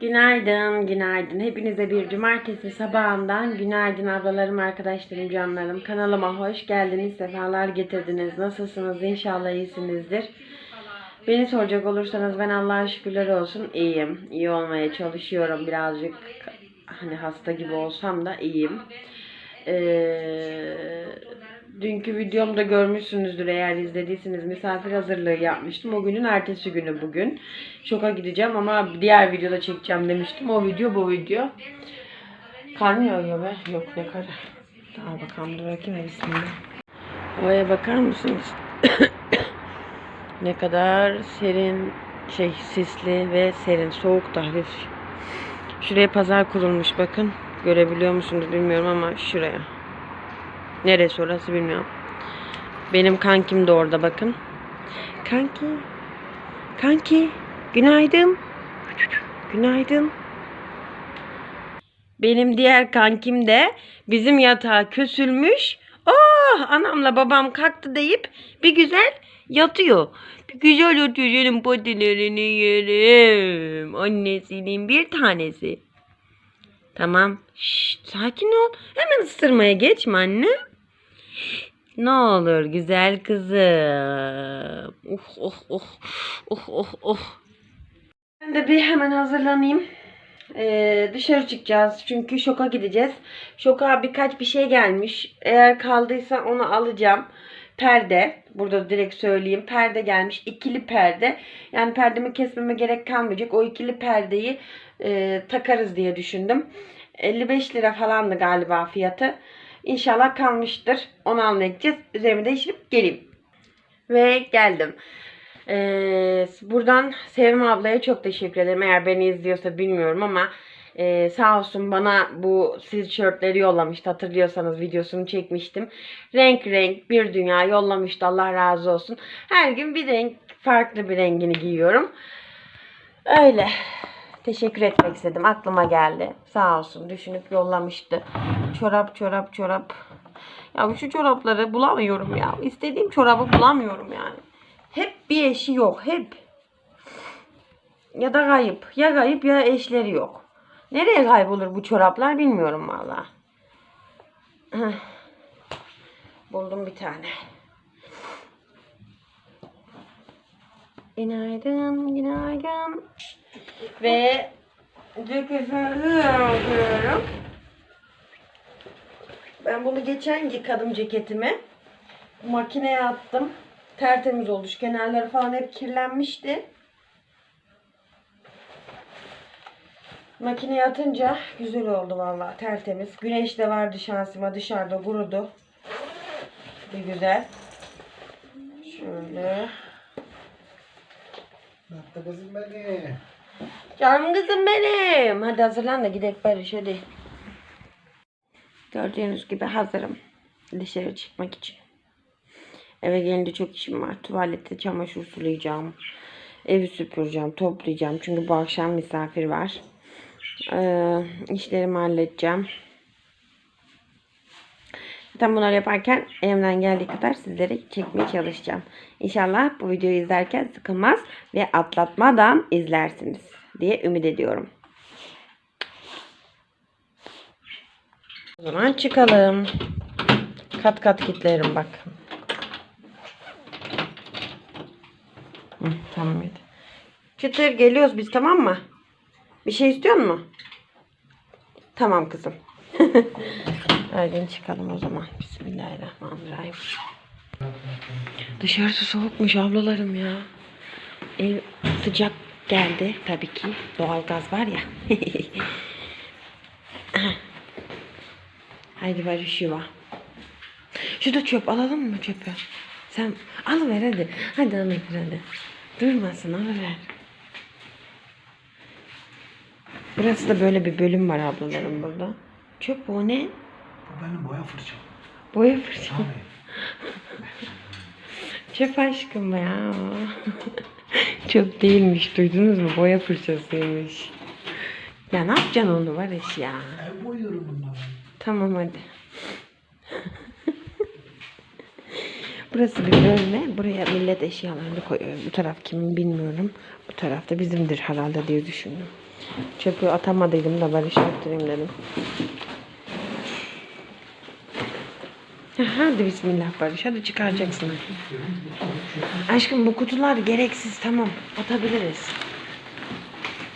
Günaydın, günaydın. Hepinize bir cumartesi sabahından günaydın ablalarım, arkadaşlarım, canlarım. Kanalıma hoş geldiniz, sefalar getirdiniz. Nasılsınız? İnşallah iyisinizdir. Beni soracak olursanız ben Allah'a şükürler olsun iyiyim. İyi olmaya çalışıyorum birazcık. Hani hasta gibi olsam da iyiyim. Ee, dünkü videomda görmüşsünüzdür eğer izlediyseniz misafir hazırlığı yapmıştım. O günün ertesi günü bugün. Şoka gideceğim ama diğer videoda çekeceğim demiştim. O video bu video. Kar mı yağıyor be? Yok ne karı. Al bakalım dur bakayım bismillah. Havaya bakar mısınız? ne kadar serin, şey sisli ve serin. Soğuk da hafif. Şuraya pazar kurulmuş bakın. Görebiliyor musunuz bilmiyorum ama şuraya. Neresi orası bilmiyorum. Benim kankim de orada bakın. Kanki. Kanki. Günaydın. Günaydın. Benim diğer kankim de bizim yatağa kösülmüş. Oh anamla babam kalktı deyip bir güzel yatıyor. Bir güzel yatıyor canım patilerini yerim. Annesinin bir tanesi. Tamam. Şşt, sakin ol. Hemen ısırmaya geçme anne. Ne olur güzel kızım. Oh oh oh. Oh oh oh. Ben de bir hemen hazırlanayım. Ee, dışarı çıkacağız. Çünkü şoka gideceğiz. Şoka birkaç bir şey gelmiş. Eğer kaldıysa onu alacağım. Perde. Burada direkt söyleyeyim. Perde gelmiş. ikili perde. Yani perdemi kesmeme gerek kalmayacak. O ikili perdeyi e, takarız diye düşündüm. 55 lira falandı galiba fiyatı. İnşallah kalmıştır. Onu gideceğiz. Üzerimi değiştirip geleyim. Ve geldim. Ee, buradan Sevim ablaya çok teşekkür ederim. Eğer beni izliyorsa bilmiyorum ama e, sağ olsun bana bu sweatshirtleri yollamıştı. Hatırlıyorsanız videosunu çekmiştim. Renk renk bir dünya yollamıştı. Allah razı olsun. Her gün bir renk farklı bir rengini giyiyorum. Öyle. Teşekkür etmek istedim. Aklıma geldi. Sağ olsun düşünüp yollamıştı. Çorap çorap çorap. Ya şu çorapları bulamıyorum ya. İstediğim çorabı bulamıyorum yani. Hep bir eşi yok. Hep. Ya da kayıp. Ya kayıp ya eşleri yok. Nereye kaybolur bu çoraplar bilmiyorum valla. Buldum bir tane. Günaydın, günaydın. Ve ceketimi yapıyorum. Ben bunu geçen yıkadım ceketimi. Makineye attım. Tertemiz oldu. Şu kenarları falan hep kirlenmişti. Makineye atınca güzel oldu vallahi tertemiz. Güneş de vardı şansıma dışarıda kurudu. Bir güzel. Şöyle. Hatta kızım beni. Canım kızım benim. Hadi hazırlan da gidelim Barış hadi. Gördüğünüz gibi hazırım. Dışarı çıkmak için. Eve gelince çok işim var. Tuvalette çamaşır sulayacağım. Evi süpüreceğim, toplayacağım. Çünkü bu akşam misafir var. Ee, işlerimi halledeceğim. Zaten bunları yaparken elimden geldiği kadar sizlere çekmeye çalışacağım. İnşallah bu videoyu izlerken sıkılmaz ve atlatmadan izlersiniz diye ümit ediyorum. O zaman çıkalım. Kat kat kitlerim bak. Hı, tamam hadi. Çıtır geliyoruz biz tamam mı? Bir şey istiyor musun? Tamam kızım. Haydi çıkalım o zaman. Bismillahirrahmanirrahim. Dışarısı soğukmuş ablalarım ya. Ev sıcak geldi tabii ki. Doğalgaz var ya. Haydi Barış yuva. Şurada çöp alalım mı çöpü? Sen alıver hadi. Hadi alıver hadi. Durmasın alıver. Burası da böyle bir bölüm var ablalarım burada. Çöp o ne? Bu benim boya fırçam. Boya fırça. Abi. Çöp aşkım ya. Çöp değilmiş duydunuz mu? Boya fırçasıymış. Ya ne yapacaksın onu Barış ya? Ev boyuyorum bunları. Tamam hadi. Burası bir bölme. Buraya millet eşyalarını koyuyor. Bu taraf kimin bilmiyorum. Bu tarafta bizimdir herhalde diye düşündüm. Çöpü atamadıydım da Barış attırayım dedim. Hadi bismillah Barış. Hadi çıkaracaksın. Aşkım bu kutular gereksiz. Tamam. Atabiliriz.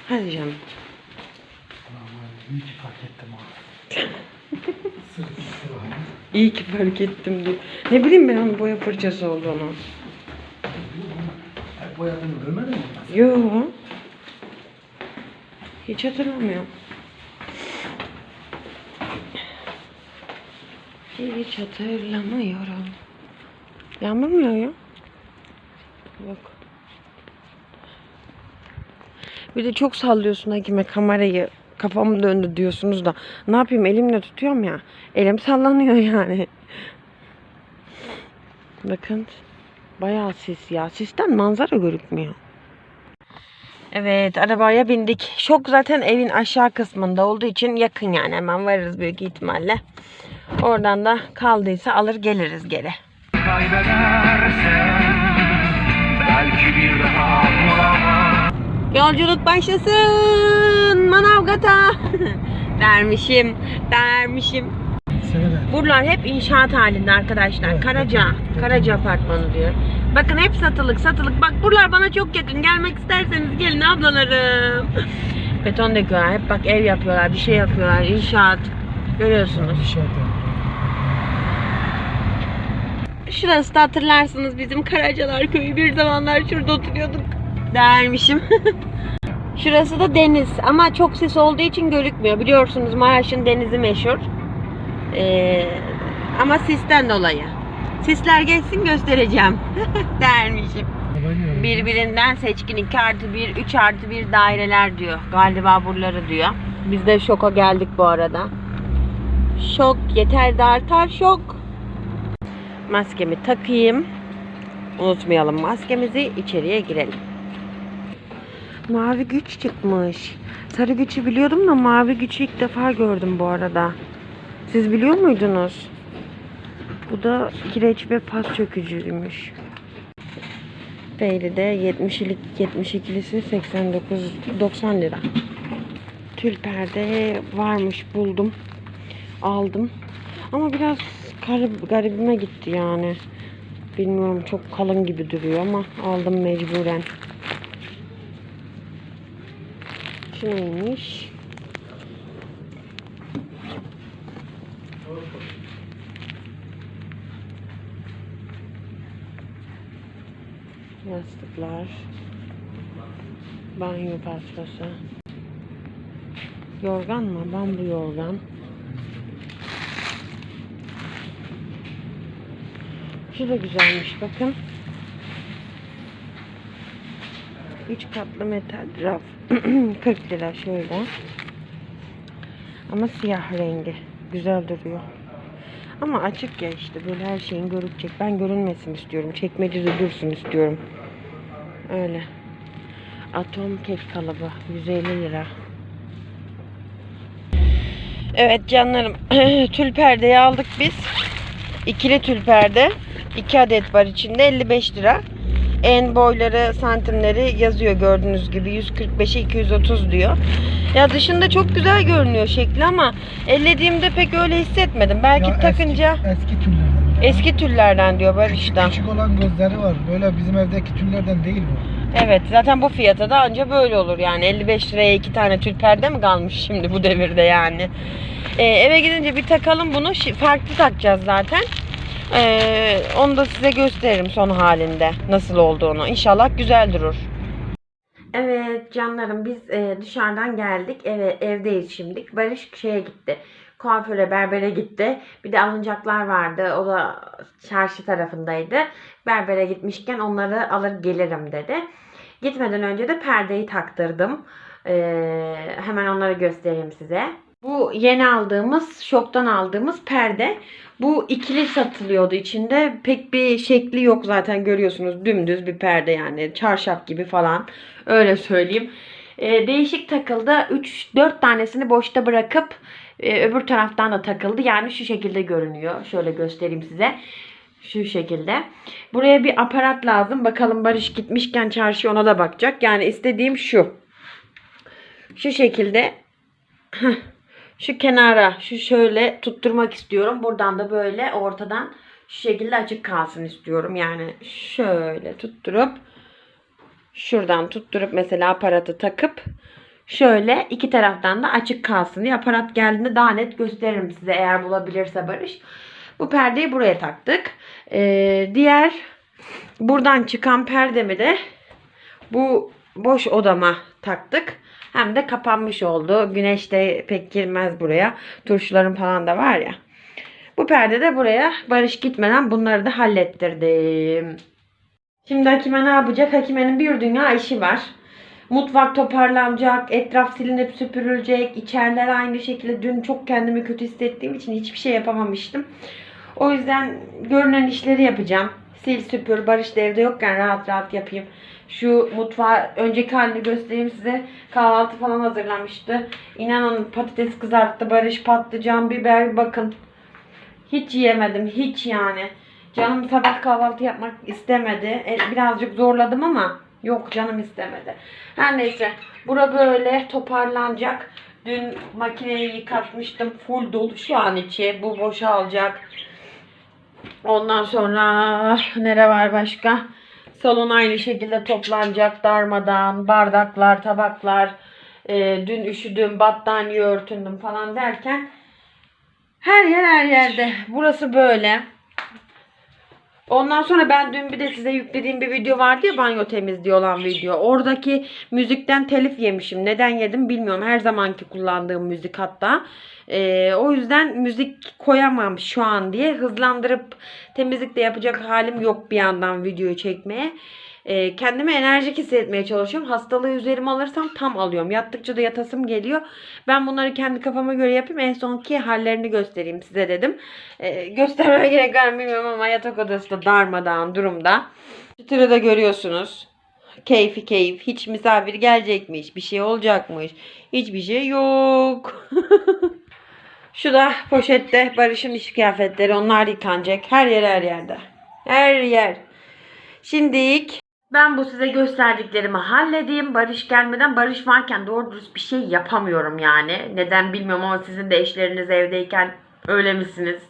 Hadi canım. İyi ki fark ettim sıra. İyi ki fark ettim diyor. Ne bileyim ben onun boya fırçası olduğunu. Boyadığını görmedin mi? Yo. Hiç hatırlamıyorum. Hiç hatırlamıyorum. Yağmur mu yağıyor? Yok. Bir de çok sallıyorsun Hakime kamerayı. Kafam döndü diyorsunuz da. Ne yapayım elimle tutuyorum ya. Elim sallanıyor yani. Bakın. Bayağı sis ya. Sisten manzara görükmüyor. Evet arabaya bindik. Şok zaten evin aşağı kısmında olduğu için yakın yani hemen varırız büyük ihtimalle. Oradan da kaldıysa alır geliriz geri. Yolculuk başlasın Manavgat'a. dermişim dermişim. Buralar hep inşaat halinde arkadaşlar. Karaca, Karaca apartmanı diyor. Bakın hep satılık, satılık. Bak buralar bana çok yakın. Gelmek isterseniz gelin ablalarım. Beton döküyorlar. Hep bak ev yapıyorlar, bir şey yapıyorlar. İnşaat. Görüyorsunuz. şey yapıyorum. Şurası da hatırlarsınız bizim Karacalar köyü. Bir zamanlar şurada oturuyorduk dermişim. Şurası da deniz ama çok sis olduğu için görükmüyor. Biliyorsunuz Maraş'ın denizi meşhur. Ee, ama sisten dolayı. Sisler geçsin göstereceğim dermişim. Birbirinden seçkin 2 artı 1, 3 artı 1 daireler diyor. Galiba buraları diyor. Biz de şoka geldik bu arada. Şok yeter de artar şok. Maskemi takayım. Unutmayalım maskemizi içeriye girelim. Mavi güç çıkmış. Sarı gücü biliyordum da mavi gücü ilk defa gördüm bu arada. Siz biliyor muydunuz? Bu da kireç ve pas çökücüymüş. Beyli'de 70'lik 72'lisi 89 90 lira. Tül perde varmış buldum. Aldım. Ama biraz garip, garibime gitti yani. Bilmiyorum çok kalın gibi duruyor ama aldım mecburen. Şu neymiş? Yastıklar. Banyo paspası. Yorgan mı? Bambu yorgan. Şu da güzelmiş bakın. 3 katlı metal raf. 40 lira şöyle. Ama siyah rengi. Güzel duruyor. Ama açık ya işte böyle her şeyin görükecek. Ben görünmesin istiyorum. Çekmecede dursun istiyorum. Öyle. Atom kek kalıbı 150 lira. Evet canlarım. tül perdeyi aldık biz. İkili tül perde. 2 adet var içinde 55 lira. En boyları santimleri yazıyor gördüğünüz gibi 145'e 230 diyor. Ya dışında çok güzel görünüyor şekli ama ellediğimde pek öyle hissetmedim. Belki Ya takınca Eski, eski tüllerden. eski tüllerden diyor Barış'tan. Küçük olan gözleri var. Böyle bizim evdeki tüllerden değil bu. Evet zaten bu fiyata da anca böyle olur yani 55 liraya iki tane tül perde mi kalmış şimdi bu devirde yani. Ee, eve gidince bir takalım bunu farklı takacağız zaten. Ee, onu da size gösteririm son halinde nasıl olduğunu. İnşallah güzel durur. Evet canlarım biz e, dışarıdan geldik eve evdeyiz şimdi. Barış şeye gitti. Kuaföre berbere gitti. Bir de alınacaklar vardı. O da çarşı tarafındaydı. Berbere gitmişken onları alır gelirim dedi. Gitmeden önce de perdeyi taktırdım. Ee, hemen onları göstereyim size. Bu yeni aldığımız, şoktan aldığımız perde. Bu ikili satılıyordu içinde. Pek bir şekli yok zaten görüyorsunuz. Dümdüz bir perde yani. Çarşaf gibi falan. Öyle söyleyeyim. Ee, değişik takıldı. 3-4 tanesini boşta bırakıp e, öbür taraftan da takıldı. Yani şu şekilde görünüyor. Şöyle göstereyim size. Şu şekilde. Buraya bir aparat lazım. Bakalım Barış gitmişken çarşı ona da bakacak. Yani istediğim şu. Şu şekilde şu kenara şu şöyle tutturmak istiyorum. Buradan da böyle ortadan şu şekilde açık kalsın istiyorum. Yani şöyle tutturup şuradan tutturup mesela aparatı takıp şöyle iki taraftan da açık kalsın diye aparat geldiğinde daha net gösteririm size eğer bulabilirse Barış. Bu perdeyi buraya taktık. Ee, diğer buradan çıkan perdemi de bu boş odama taktık. Hem de kapanmış oldu. Güneş de pek girmez buraya. Turşularım falan da var ya. Bu perde de buraya Barış gitmeden bunları da hallettirdim. Şimdi Hakime ne yapacak? Hakime'nin bir dünya işi var. Mutfak toparlanacak, etraf silinip süpürülecek, içeriler aynı şekilde. Dün çok kendimi kötü hissettiğim için hiçbir şey yapamamıştım. O yüzden görünen işleri yapacağım. Sil süpür, Barış da evde yokken rahat rahat yapayım. Şu mutfağı önceki halini göstereyim size. Kahvaltı falan hazırlamıştı. İnanın patates kızarttı, Barış patlıcan, biber bakın. Hiç yiyemedim, hiç yani. Canım sabah kahvaltı yapmak istemedi. E, birazcık zorladım ama yok canım istemedi. Her neyse. Bura böyle toparlanacak. Dün makineyi yıkatmıştım. Full dolu şu an içi. Bu boşalacak. Ondan sonra nere var başka? Salon aynı şekilde toplanacak darmadan. Bardaklar, tabaklar. e, dün üşüdüm, battaniye örtündüm falan derken her yer her yerde. Burası böyle. Ondan sonra ben dün bir de size yüklediğim bir video vardı ya banyo temizliği olan video. Oradaki müzikten telif yemişim. Neden yedim bilmiyorum. Her zamanki kullandığım müzik hatta. Ee, o yüzden müzik koyamam şu an diye hızlandırıp temizlik de yapacak halim yok bir yandan videoyu çekmeye. Ee, kendimi enerjik hissetmeye çalışıyorum. Hastalığı üzerime alırsam tam alıyorum. Yattıkça da yatasım geliyor. Ben bunları kendi kafama göre yapayım. En sonki hallerini göstereyim size dedim. Ee, göstermeme gerek var bilmiyorum ama yatak odası da darmadağın durumda. Çıtırı da görüyorsunuz. Keyfi keyif. Hiç misafir gelecekmiş. Bir şey olacakmış. Hiçbir şey yok. Şu da poşette Barış'ın iş kıyafetleri. Onlar yıkanacak. Her yer her yerde. Her yer. Şimdilik ben bu size gösterdiklerimi halledeyim. Barış gelmeden Barış varken doğru dürüst bir şey yapamıyorum yani. Neden bilmiyorum ama sizin de eşleriniz evdeyken öyle misiniz?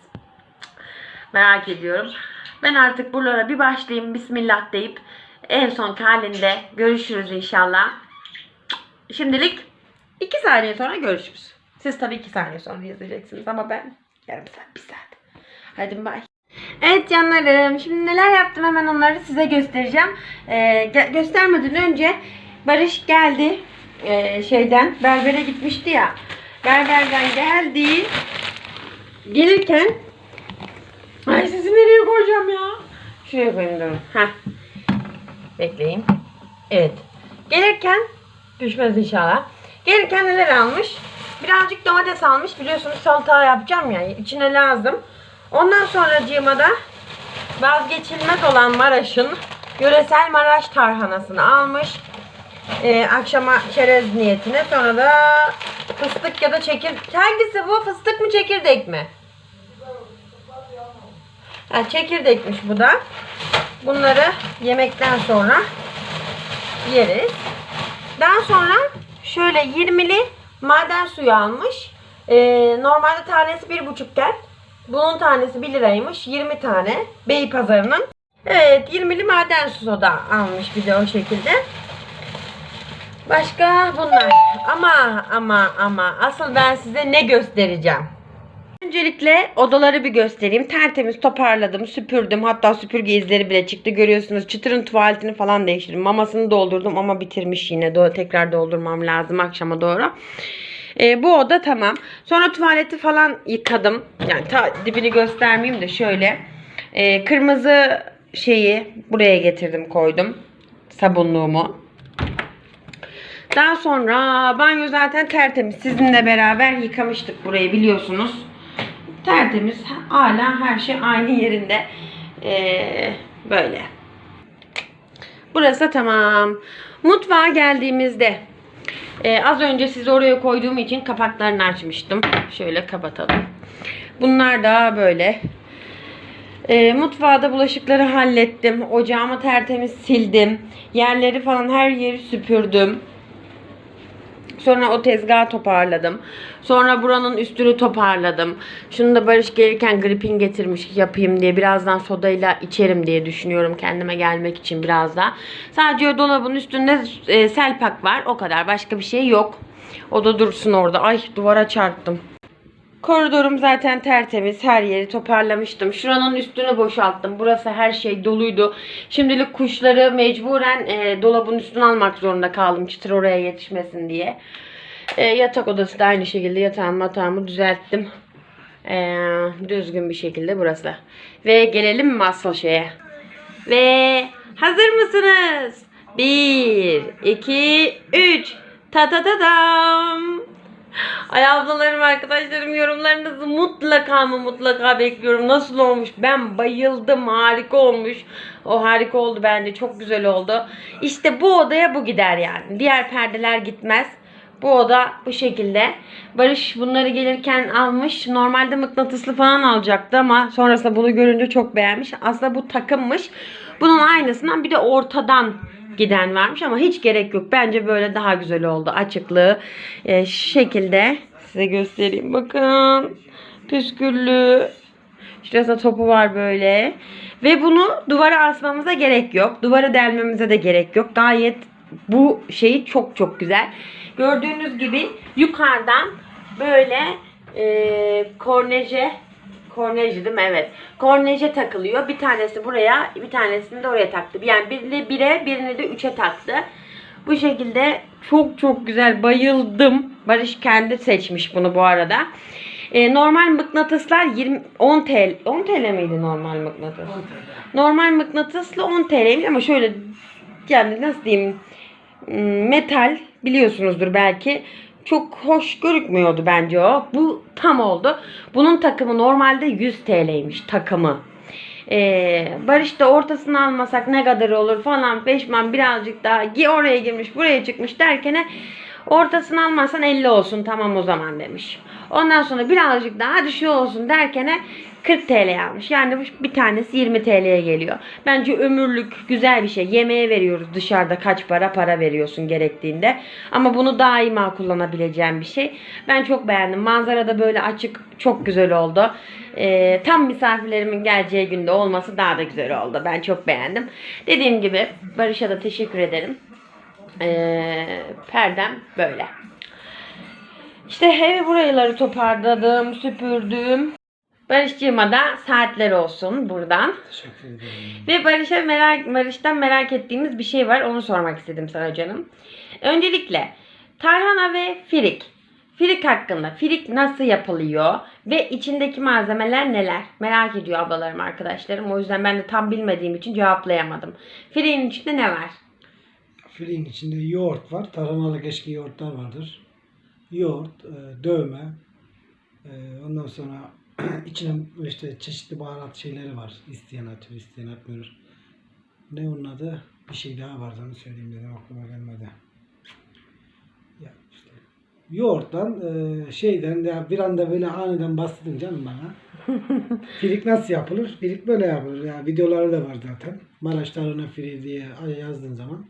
Merak ediyorum. Ben artık buralara bir başlayayım. Bismillah deyip en son halinde görüşürüz inşallah. Şimdilik 2 saniye sonra görüşürüz. Siz tabii 2 saniye sonra izleyeceksiniz ama ben yarım saat, bir saat. Hadi bay. Evet canlarım. Şimdi neler yaptım hemen onları size göstereceğim. Ee, gö- göstermeden önce Barış geldi. Ee, şeyden berbere gitmişti ya. Berberden geldi. Gelirken Ay sizi nereye koyacağım ya? Şuraya koyayım durun. Bekleyin. Evet. Gelirken düşmez inşallah. Gelirken neler almış? Birazcık domates almış. Biliyorsunuz salata yapacağım ya. içine lazım. Ondan sonra da vazgeçilmez olan Maraş'ın yöresel Maraş tarhanasını almış. Ee, akşama çerez niyetine. Sonra da fıstık ya da çekir... Hangisi bu? Fıstık mı çekirdek mi? Ha, çekirdekmiş bu da. Bunları yemekten sonra yeriz. Daha sonra şöyle 20'li maden suyu almış. Ee, normalde tanesi 1,5'ken bunun tanesi 1 liraymış. 20 tane Beypazarı'nın. Evet 20'li maden su soda almış bir de o şekilde. Başka bunlar. Ama ama ama asıl ben size ne göstereceğim. Öncelikle odaları bir göstereyim. Tertemiz toparladım, süpürdüm. Hatta süpürge izleri bile çıktı. Görüyorsunuz çıtırın tuvaletini falan değiştirdim. Mamasını doldurdum ama bitirmiş yine. Do tekrar doldurmam lazım akşama doğru. Ee, bu oda tamam. Sonra tuvaleti falan yıkadım. Yani ta dibini göstermeyeyim de şöyle. Ee, kırmızı şeyi buraya getirdim koydum. Sabunluğumu. Daha sonra banyo zaten tertemiz. Sizinle beraber yıkamıştık burayı biliyorsunuz. Tertemiz. Hala her şey aynı yerinde. Ee, böyle. Burası tamam. Mutfağa geldiğimizde ee, az önce sizi oraya koyduğum için kapaklarını açmıştım. Şöyle kapatalım. Bunlar da böyle. Ee, mutfağda bulaşıkları hallettim. Ocağımı tertemiz sildim. Yerleri falan her yeri süpürdüm. Sonra o tezgahı toparladım. Sonra buranın üstünü toparladım. Şunu da Barış gelirken gripin getirmiş yapayım diye. Birazdan sodayla içerim diye düşünüyorum kendime gelmek için biraz daha. Sadece o dolabın üstünde e, selpak var. O kadar. Başka bir şey yok. O da dursun orada. Ay duvara çarptım. Koridorum zaten tertemiz. Her yeri toparlamıştım. Şuranın üstünü boşalttım. Burası her şey doluydu. Şimdilik kuşları mecburen e, dolabın üstüne almak zorunda kaldım. Çıtır oraya yetişmesin diye. E, yatak odası da aynı şekilde yatağımı matağımı düzelttim. E, düzgün bir şekilde burası. Ve gelelim mi asıl şeye. Ve hazır mısınız? 1, 2, 3. Ta ta ta dam. Ay ablalarım arkadaşlarım yorumlarınızı mutlaka ama mutlaka bekliyorum. Nasıl olmuş? Ben bayıldım. Harika olmuş. O harika oldu bence. Çok güzel oldu. İşte bu odaya bu gider yani. Diğer perdeler gitmez. Bu oda bu şekilde. Barış bunları gelirken almış. Normalde mıknatıslı falan alacaktı ama sonrasında bunu görünce çok beğenmiş. Aslında bu takımmış. Bunun aynısından bir de ortadan giden varmış ama hiç gerek yok. Bence böyle daha güzel oldu. Açıklığı e, şu şekilde size göstereyim. Bakın. Püsküllü. Şurasında topu var böyle. Ve bunu duvara asmamıza gerek yok. Duvara delmemize de gerek yok. Gayet bu şeyi çok çok güzel. Gördüğünüz gibi yukarıdan böyle e, korneje Korneje değil mi? Evet. Korneje takılıyor. Bir tanesi buraya, bir tanesini de oraya taktı. Yani birini bire, birini de üçe taktı. Bu şekilde çok çok güzel. Bayıldım. Barış kendi seçmiş bunu bu arada. Ee, normal mıknatıslar 20 10 TL 10 TL miydi normal mıknatıs? Normal mıknatıslı 10 TL'ymiş ama şöyle yani nasıl diyeyim Hmm, metal biliyorsunuzdur belki. Çok hoş görükmüyordu bence o. Bu tam oldu. Bunun takımı normalde 100 TL'ymiş takımı. Ee, Barış da ortasını almasak ne kadar olur falan peşman birazcık daha oraya girmiş buraya çıkmış derken ortasını almazsan 50 olsun tamam o zaman demiş. Ondan sonra birazcık daha hadi olsun derken 40 TL almış. Yani bir tanesi 20 TL'ye geliyor. Bence ömürlük güzel bir şey. Yemeğe veriyoruz dışarıda kaç para para veriyorsun gerektiğinde. Ama bunu daima kullanabileceğim bir şey. Ben çok beğendim. Manzara da böyle açık çok güzel oldu. Ee, tam misafirlerimin geleceği günde olması daha da güzel oldu. Ben çok beğendim. Dediğim gibi Barış'a da teşekkür ederim. Ee, perdem böyle. İşte evi buraları toparladım, süpürdüm. Barış'cığıma da saatler olsun buradan. Teşekkür ederim. Ve Barış'a merak, Barış'tan merak ettiğimiz bir şey var. Onu sormak istedim sana canım. Öncelikle tarhana ve firik. Firik hakkında. Firik nasıl yapılıyor? Ve içindeki malzemeler neler? Merak ediyor ablalarım arkadaşlarım. O yüzden ben de tam bilmediğim için cevaplayamadım. Firiğin içinde ne var? Filin içinde yoğurt var. Tarhanalı keşke yoğurtlar vardır. Yoğurt, e, dövme. e, ondan sonra içine işte çeşitli baharat şeyleri var. İsteyen atıyor, isteyen atmıyor. Ne onun adı? Bir şey daha var onu söyleyeyim dedim aklıma gelmedi. Ya işte yoğurttan e, şeyden ya bir anda böyle aniden bastırdın canım bana. Firik nasıl yapılır? Firik böyle yapılır. Ya videoları da var zaten. Maraş Tarhana Firiği diye yazdığın zaman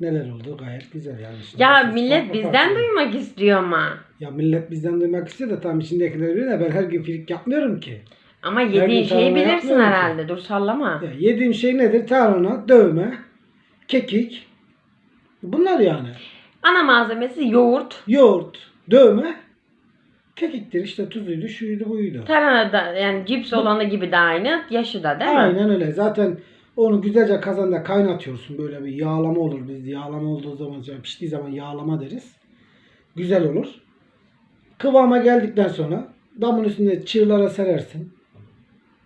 neler oldu gayet güzel yani. Şimdi Ya bakıyorsun, millet bak- bizden bak- duymak istiyor ama. Ya millet bizden duymak istiyor da tam içindekileri biliyor da ben her gün firik yapmıyorum ki. Ama gün yediğin şeyi tarhana bilirsin yapmıyorum ki. herhalde. Dur sallama. Ya yediğim şey nedir? Tarhana, dövme, kekik. Bunlar yani. Ana malzemesi yoğurt. Yoğurt, dövme, kekiktir işte tuzuydu, şuydu, buydu. Tarhana da yani cips olanı gibi de aynı. Yaşı da değil mi? Aynen öyle. Zaten onu güzelce kazanda kaynatıyorsun. Böyle bir yağlama olur. Biz yağlama olduğu zaman, yani piştiği zaman yağlama deriz. Güzel olur. Kıvama geldikten sonra damın üstünde çığlara serersin.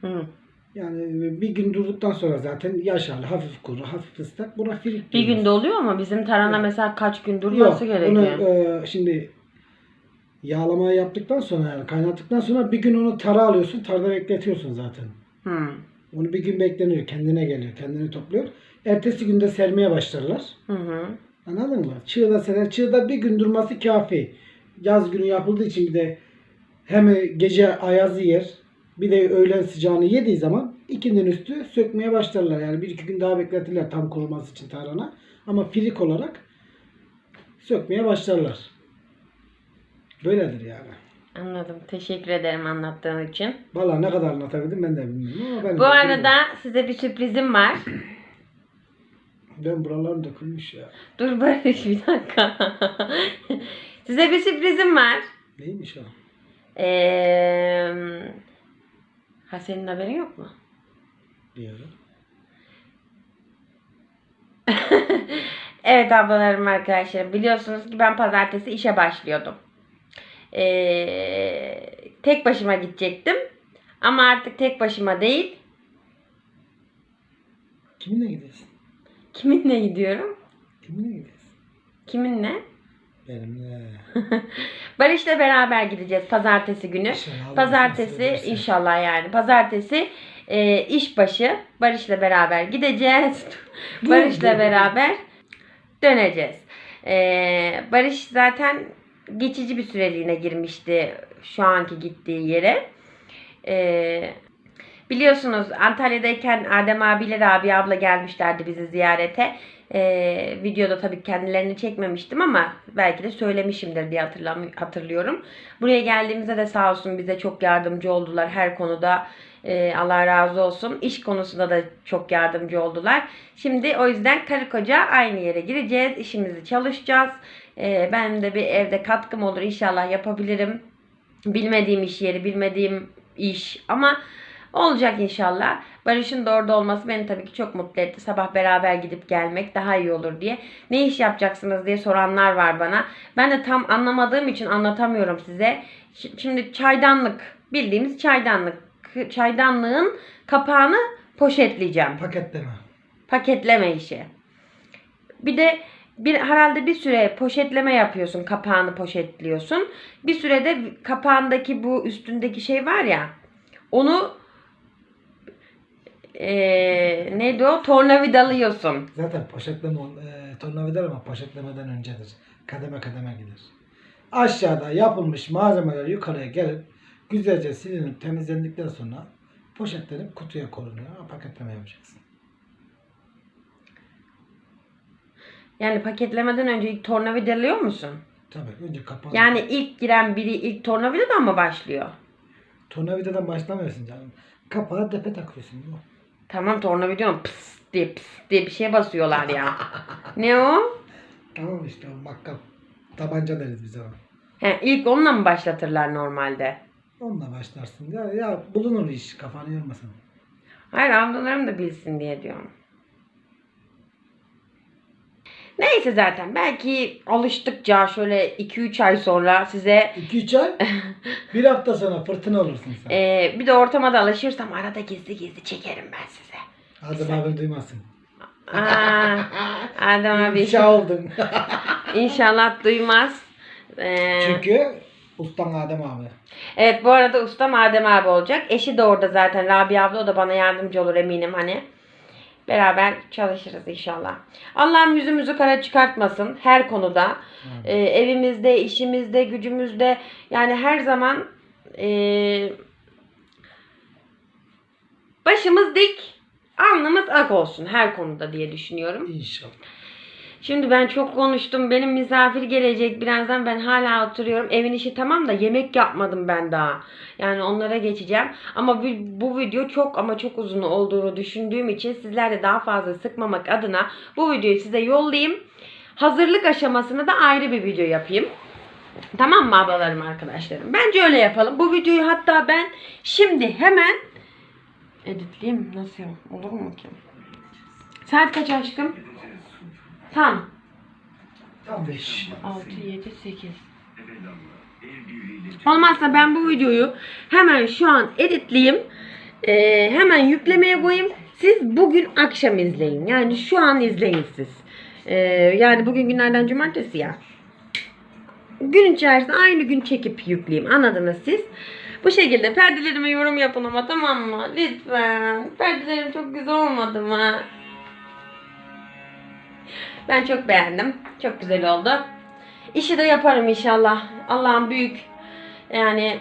Hı. Yani bir gün durduktan sonra zaten yaş hali hafif kuru, hafif ıslak. Buna firik Bir günde oluyor ama bizim tarhana Yok. mesela kaç gün Yok. durması Onu gerekiyor. e, şimdi yağlamayı yaptıktan sonra yani kaynattıktan sonra bir gün onu tara alıyorsun. Tarda bekletiyorsun zaten. Hı. Onu bir gün bekleniyor. Kendine geliyor. Kendini topluyor. Ertesi günde sermeye başlarlar. Hı hı. Anladın mı? Çığda serer. Çığda bir gün durması kafi. Yaz günü yapıldığı için bir de hem gece ayazı yer bir de öğlen sıcağını yediği zaman ikindinin üstü sökmeye başlarlar. Yani bir iki gün daha bekletirler tam kuruması için tarhana. Ama firik olarak sökmeye başlarlar. Böyledir yani. Anladım. Teşekkür ederim anlattığın için. Vallahi ne kadar anlatabildim ben de bilmiyorum ama ben Bu arada size bir sürprizim var. ben buralarım dökülmüş ya. Dur Barış bir dakika. size bir sürprizim var. Neymiş o? Ee, ha senin haberin yok mu? Diyorum. Evet ablalarım arkadaşlarım biliyorsunuz ki ben pazartesi işe başlıyordum. Ee, tek başıma gidecektim. Ama artık tek başıma değil. Kiminle gidiyorsun? Kiminle gidiyorum? Kiminle gidiyorsun? Kiminle? Benimle. Barış'la beraber gideceğiz pazartesi günü. İnşallah Pazartesi inşallah yani. Pazartesi e, işbaşı Barış'la beraber gideceğiz. Barış'la beraber döneceğiz. E, Barış zaten geçici bir süreliğine girmişti şu anki gittiği yere. E, biliyorsunuz Antalya'dayken Adem abiyle Rabia abla gelmişlerdi bizi ziyarete. E, videoda tabii kendilerini çekmemiştim ama belki de söylemişimdir diye hatırlam- hatırlıyorum. Buraya geldiğimizde de sağ olsun bize çok yardımcı oldular her konuda. Ee, Allah razı olsun. İş konusunda da çok yardımcı oldular. Şimdi o yüzden karı koca aynı yere gireceğiz. İşimizi çalışacağız. Ee, benim de bir evde katkım olur. İnşallah yapabilirim. Bilmediğim iş yeri, bilmediğim iş ama olacak inşallah. Barış'ın da orada olması beni tabii ki çok mutlu etti. Sabah beraber gidip gelmek daha iyi olur diye. Ne iş yapacaksınız diye soranlar var bana. Ben de tam anlamadığım için anlatamıyorum size. Şimdi çaydanlık, bildiğimiz çaydanlık. Çaydanlığın kapağını poşetleyeceğim. Paketleme. Paketleme işi. Bir de bir herhalde bir süre poşetleme yapıyorsun, kapağını poşetliyorsun. Bir sürede kapağındaki bu üstündeki şey var ya. Onu eee neydi o? Tornavidalıyorsun. Zaten poşetleme e, tornavida ama poşetlemeden öncedir. Kademe kademe gider. Aşağıda yapılmış malzemeler yukarıya gelip güzelce silinip temizlendikten sonra poşetlenip kutuya konuyor. Paketleme yapacaksın. Yani paketlemeden önce ilk tornavidalıyor musun? Tabii önce kapağı. Yani ilk giren biri ilk tornavidadan mı başlıyor? tornavidadan başlamıyorsun canım. Kapağı depe takıyorsun. Bu. Tamam tornavidonun pıs diye pıs diye bir şeye basıyorlar ya. ne o? Tamam işte o makkap. Tabanca deriz biz ona. He, ilk onunla mı başlatırlar normalde? Onunla başlarsın. Ya, ya bulunur iş. Kafanı yormasın. Hayır ablalarım da bilsin diye diyorum. Neyse zaten belki alıştıkça şöyle 2-3 ay sonra size 2-3 ay bir hafta sonra fırtına olursun sen. e, bir de ortama da alışırsam arada gizli gizli çekerim ben size. Adem abi duymasın. Aa, Adem abi İfşa oldun. inşallah duymaz. Ee, Çünkü ustan Adem abi. Evet bu arada ustam Adem abi olacak. Eşi de orada zaten. Rabia abla o da bana yardımcı olur eminim hani. Beraber çalışırız inşallah. Allah'ım yüzümüzü kara çıkartmasın her konuda. Ee, evimizde, işimizde, gücümüzde yani her zaman ee, başımız dik, alnımız ak olsun her konuda diye düşünüyorum. İnşallah. Şimdi ben çok konuştum. Benim misafir gelecek birazdan. Ben hala oturuyorum. Evin işi tamam da yemek yapmadım ben daha. Yani onlara geçeceğim. Ama bu, bu video çok ama çok uzun olduğunu düşündüğüm için sizlerle daha fazla sıkmamak adına bu videoyu size yollayayım. Hazırlık aşamasını da ayrı bir video yapayım. Tamam mı ablalarım arkadaşlarım? Bence öyle yapalım. Bu videoyu hatta ben şimdi hemen editleyeyim. Nasıl olur mu ki? Saat kaç aşkım? Tam. Tam 5. 6, 7, 8. Olmazsa ben bu videoyu hemen şu an editleyeyim. Ee, hemen yüklemeye koyayım. Siz bugün akşam izleyin. Yani şu an izleyin siz. Ee, yani bugün günlerden cumartesi ya. Gün içerisinde aynı gün çekip yükleyeyim. Anladınız siz? Bu şekilde perdelerime yorum yapın ama tamam mı? Lütfen. Perdelerim çok güzel olmadı mı? Ben çok beğendim. Çok güzel oldu. İşi de yaparım inşallah. Allah'ım büyük. Yani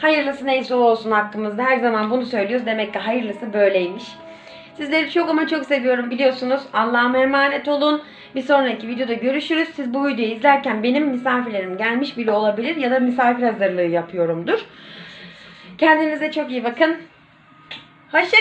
hayırlısı neyse o olsun hakkımızda. Her zaman bunu söylüyoruz. Demek ki hayırlısı böyleymiş. Sizleri çok ama çok seviyorum biliyorsunuz. Allah'a emanet olun. Bir sonraki videoda görüşürüz. Siz bu videoyu izlerken benim misafirlerim gelmiş bile olabilir ya da misafir hazırlığı yapıyorumdur. Kendinize çok iyi bakın. Hoşça